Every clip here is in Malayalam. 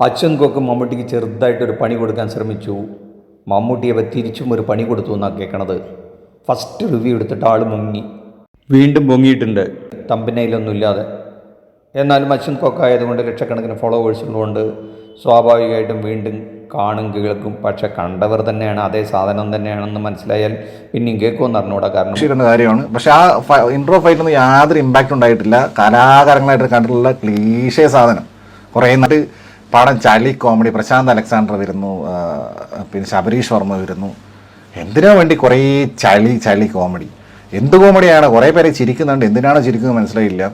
അച്ഛൻ കൊക്ക് മമ്മൂട്ടിക്ക് ചെറുതായിട്ടൊരു പണി കൊടുക്കാൻ ശ്രമിച്ചു. മമ്മൂട്ടിയെ അവ തിരിച്ചും ഒരു പണി കൊടുത്തു എന്നാണ് കേൾക്കണത് ഫസ്റ്റ് റിവ്യൂ എടുത്തിട്ട് ആൾ മുങ്ങി. വീണ്ടും പൊങ്ങിയിട്ടുണ്ട് തമ്പനയിലൊന്നും ഇല്ലാതെ എന്നാലും അച്ഛൻ കൊക്കായതുകൊണ്ട് ലക്ഷക്കണക്കിന് ഫോളോവേഴ്സ് ഉള്ളതുകൊണ്ട് സ്വാഭാവികമായിട്ടും വീണ്ടും കാണും കേൾക്കും. പക്ഷെ കണ്ടവർ തന്നെയാണ് അതേ സാധനം തന്നെയാണെന്ന് മനസ്സിലായാൽ പിന്നെയും കേൾക്കുമെന്ന് അറിഞ്ഞൂടാ കാരണം. കാര്യമാണ്. പക്ഷെ ആ ഇൻട്രോ ഫൈറ്റ് ഒന്നും യാതൊരു ഇമ്പാക്റ്റ് ഉണ്ടായിട്ടില്ല. കലാകാരങ്ങളായിട്ട് കണ്ടിട്ടുള്ള ക്ലീശേ സാധനം. കുറേ നാട്ട് പടം ചളി കോമഡി പ്രശാന്ത് അലക്സാണ്ടർ വരുന്നു പിന്നെ ശബരീഷ് വർമ്മ വരുന്നു. എന്തിനാ വേണ്ടി കുറേ ചളി ചളി കോമഡി? എന്ത് കോമഡിയാണ്? കുറേ പേരെ ചിരിക്കുന്നുണ്ട്. എന്തിനാണ് ചിരിക്കുന്നത് മനസ്സിലായില്ല.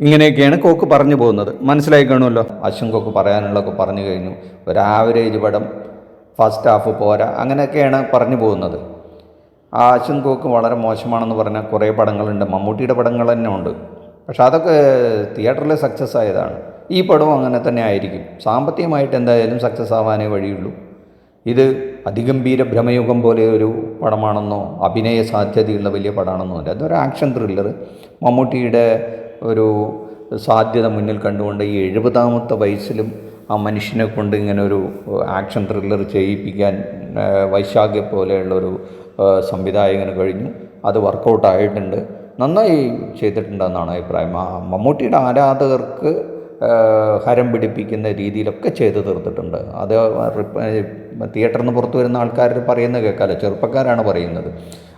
ഇങ്ങനെയൊക്കെയാണ് കോക്ക് പറഞ്ഞു പോകുന്നത്. മനസ്സിലായി കാണുമല്ലോ? അശ്വൻ കോക്ക് പറയാനുള്ളതൊക്കെ പറഞ്ഞു കഴിഞ്ഞു. ഒരു ആവറേജ് പടം ഫസ്റ്റ് ഹാഫ് പോരാ അങ്ങനെയൊക്കെയാണ് പറഞ്ഞു പോകുന്നത്. ആ അശ്വൻ കോക്ക് വളരെ മോശമാണെന്ന് പറഞ്ഞാൽ കുറേ പടങ്ങളുണ്ട്. മമ്മൂട്ടിയുടെ പടങ്ങൾ തന്നെ ഉണ്ട്. പക്ഷെ അതൊക്കെ തിയേറ്ററിൽ സക്സസ് ആയതാണ്. ഈ പടവും അങ്ങനെ തന്നെ ആയിരിക്കും. സാമ്പത്തികമായിട്ട് എന്തായാലും സക്സസ് ആവാനേ വഴിയുള്ളൂ. ഇത് അതിഗംഭീര ഭ്രമയുഗം പോലെ ഒരു പടമാണെന്നോ അഭിനയ സാധ്യതയുള്ള വലിയ പടമാണെന്നോ അല്ല. അതൊരു ആക്ഷൻ ത്രില്ലർ മമ്മൂട്ടിയുടെ ഒരു സാധ്യത മുന്നിൽ കണ്ടുകൊണ്ട് ഈ എഴുപതാമത്തെ വയസ്സിലും ആ മനുഷ്യനെ കൊണ്ട് ഇങ്ങനെ ഒരു ആക്ഷൻ ത്രില്ലർ ചെയ്യിപ്പിക്കാൻ വൈശാഖെ പോലെയുള്ളൊരു സംവിധായകന് കഴിഞ്ഞു. അത് വർക്കൗട്ട് ആയിട്ടുണ്ട്. നന്നായി ചെയ്തിട്ടുണ്ടെന്നാണ് അഭിപ്രായം. മമ്മൂട്ടിയുടെ ആരാധകർക്ക് ഹരം പിടിപ്പിക്കുന്ന രീതിയിലൊക്കെ ചെയ്തു തീർത്തിട്ടുണ്ട്. അത് നിന്ന് പുറത്തു വരുന്ന ആൾക്കാർ പറയുന്നത് കേൾക്കാമല്ലോ ചെറുപ്പക്കാരാണ് പറയുന്നത്.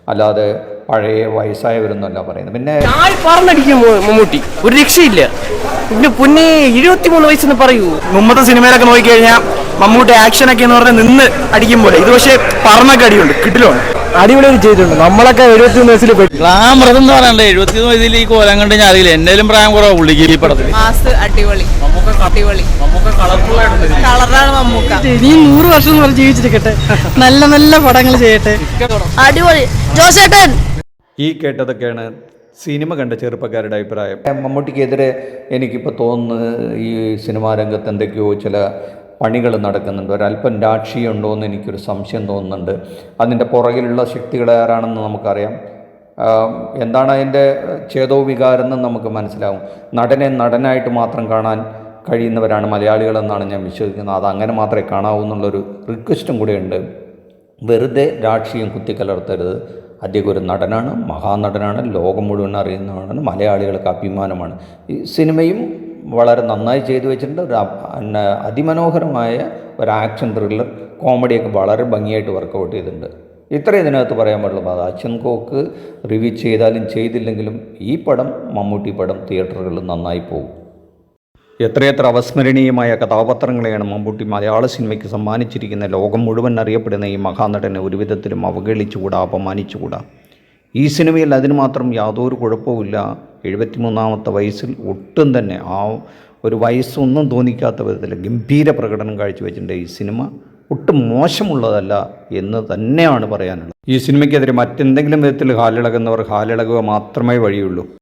അല്ലാതെ പഴയ വയസ്സായവരൊന്നുമല്ല പറയുന്നത്. പിന്നെ പറഞ്ഞടിക്കും മമ്മൂട്ടി. ഒരു രക്ഷയില്ല. പിന്നെ പൊന്നെ ഇരുപത്തിമൂന്ന് വയസ്സെന്ന് പറയൂ. മുമ്പത്തെ സിനിമയിലൊക്കെ നോക്കിക്കഴിഞ്ഞാൽ മമ്മൂട്ടി ആക്ഷൻ ഒക്കെ എന്ന് പറഞ്ഞാൽ നിന്ന് അടിക്കും പോലെ. ഇത് പക്ഷേ പറഞ്ഞൊക്കെ അടിയുണ്ട്. കിട്ടിലുണ്ട് അടിപൊളി ചെയ്തിട്ടുണ്ട് നമ്മളൊക്കെ എഴുപത്തി ഒന്ന് വയസ്സിൽ ഗ്ലാമർ എന്ന് പറയണ്ട എഴുപത്തി വയസ്സിൽ ഈ കോലം കണ്ട് ഞാൻ അറിയില്ല. എന്നേലും പ്രായം കുറവാ പുള്ളിക്ക് ഈ പടത്തിൽ അടിപൊളി. അടിപൊളി. കളറാണ് മമ്മൂക്ക. ഇനി നൂറ് വർഷം വരെ ജീവിച്ചിരിക്കട്ടെ. നല്ല നല്ല പടങ്ങൾ ചെയ്യട്ടെ. അടിപൊളി. ജോസേട്ടൻ. ഈ കേട്ടതൊക്കെയാണ് സിനിമ കണ്ട ചെറുപ്പക്കാരുടെ അഭിപ്രായം. മമ്മൂട്ടിക്കെതിരെ എനിക്കിപ്പോൾ തോന്നുന്നു ഈ സിനിമാ രംഗത്ത് എന്തൊക്കെയോ ചില പണികൾ നടക്കുന്നുണ്ട്. ഒരല്പം രാക്ഷിയുണ്ടോ എന്ന് എനിക്കൊരു സംശയം തോന്നുന്നുണ്ട്. അതിന്റെ പുറകിലുള്ള ശക്തികൾ ആരാണെന്ന് നമുക്കറിയാം. എന്താണ് അതിന്റെ ചേതോ വികാരം നമുക്ക് മനസ്സിലാവും. നടനെ നടനായിട്ട് മാത്രം കാണാൻ കഴിയുന്നവരാണ് മലയാളികളെന്നാണ് ഞാൻ വിശ്വസിക്കുന്നത്. അത് അങ്ങനെ മാത്രമേ കാണാവൂ എന്നുള്ളൊരു റിക്വസ്റ്റും കൂടെ ഉണ്ട് വെറുതെ രാഷ്ട്രീയം കുത്തിക്കലർത്തരുത്. അദ്ദേഹം ഒരു നടനാണ് മഹാനടനാണ് ലോകം മുഴുവൻ അറിയുന്നതാണ് മലയാളികൾക്ക് അഭിമാനമാണ്. ഈ സിനിമയും വളരെ നന്നായി ചെയ്തു വെച്ചിട്ടുണ്ട്. ഒരു അതിമനോഹരമായ ഒരു ആക്ഷൻ ത്രില്ലർ കോമഡിയൊക്കെ വളരെ ഭംഗിയായിട്ട് വർക്കൗട്ട് ചെയ്തിട്ടുണ്ട്. ഇത്രയും ഇതിനകത്ത് പറയാൻ പാടുള്ളൂ അത് അച്ഛൻ കോക്ക് റിവ്യൂ ചെയ്താലും ചെയ്തില്ലെങ്കിലും ഈ പടം മമ്മൂട്ടി പടം തിയേറ്ററുകളിൽ നന്നായി പോകും. എത്രയെത്ര അവസ്മരണീയമായ കഥാപാത്രങ്ങളെയാണ് മമ്മൂട്ടി മലയാള സിനിമയ്ക്ക് സമ്മാനിച്ചിരിക്കുന്ന ലോകം മുഴുവൻ അറിയപ്പെടുന്ന ഈ മഹാനടനെ ഒരു വിധത്തിലും അവഗണിച്ചുകൂടാ അപമാനിച്ചുകൂടാ. ഈ സിനിമയിൽ അതിന് മാത്രം യാതൊരു കുഴപ്പവുമില്ല. എഴുപത്തിമൂന്നാമത്തെ വയസ്സിൽ ഒട്ടും തന്നെ ആ ഒരു വയസ്സൊന്നും തോന്നിക്കാത്ത വിധത്തിൽ ഗംഭീര പ്രകടനം കാഴ്ചവെച്ചിട്ടുണ്ട്. ഈ സിനിമ ഒട്ടും മോശമുള്ളതല്ല എന്ന് തന്നെയാണ് പറയാനുള്ളത്. ഈ സിനിമയ്ക്കെതിരെ മറ്റെന്തെങ്കിലും വിധത്തിൽ ഹാലിളകുന്നവർ ഹാലിളകുക മാത്രമേ വഴിയുള്ളൂ.